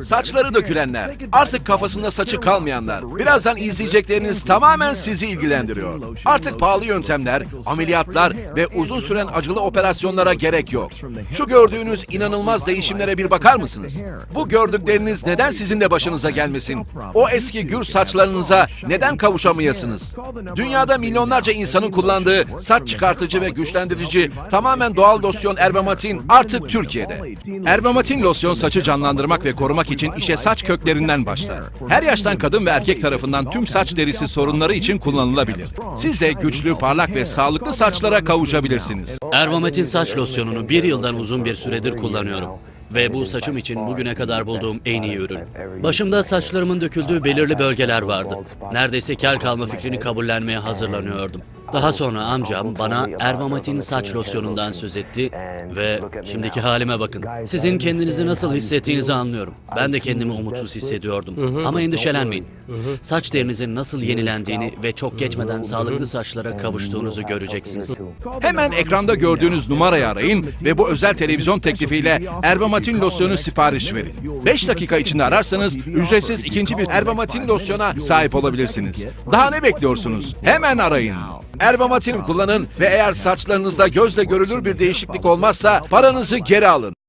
Saçları dökülenler, artık kafasında saçı kalmayanlar, birazdan izleyecekleriniz tamamen sizi ilgilendiriyor. Artık pahalı yöntemler, ameliyatlar ve uzun süren acılı operasyonlara gerek yok. Şu gördüğünüz inanılmaz değişimlere bir bakar mısınız? Bu gördükleriniz neden sizin de başınıza gelmesin? O eski gür saçlarınıza neden kavuşamayasınız? Dünyada milyonlarca insanın kullandığı saç çıkartıcı ve güçlendirici tamamen doğal losyon Ervamatin artık Türkiye'de. Ervamatin losyon saçı canlandırmak ve korumak için işe saç köklerinden başlar. Her yaştan kadın ve erkek tarafından tüm saç derisi sorunları için kullanılabilir. Siz de güçlü, parlak ve sağlıklı saçlara kavuşabilirsiniz. Ervamet'in saç losyonunu bir yıldan uzun bir süredir kullanıyorum. Ve bu saçım için bugüne kadar bulduğum en iyi ürün. Başımda saçlarımın döküldüğü belirli bölgeler vardı. Neredeyse kel kalma fikrini kabullenmeye hazırlanıyordum. Daha sonra amcam bana Ervamet'in saç losyonundan söz etti ve şimdiki halime bakın. Sizin kendinizi nasıl hissettiğinizi anlıyorum. Ben de kendimi umutsuz hissediyordum. Ama endişelenmeyin. Saç derinizin nasıl yenilendiğini ve çok geçmeden sağlıklı saçlara kavuştuğunuzu göreceksiniz. Hemen ekranda gördüğünüz numarayı arayın ve bu özel televizyon teklifiyle Ervamatin losyonu sipariş verin. 5 dakika içinde ararsanız ücretsiz ikinci bir Ervamatin losyona sahip olabilirsiniz. Daha ne bekliyorsunuz? Hemen arayın. Ervamatin kullanın ve eğer saçlarınızda gözle görülür bir değişiklik olmazsa paranızı geri alın.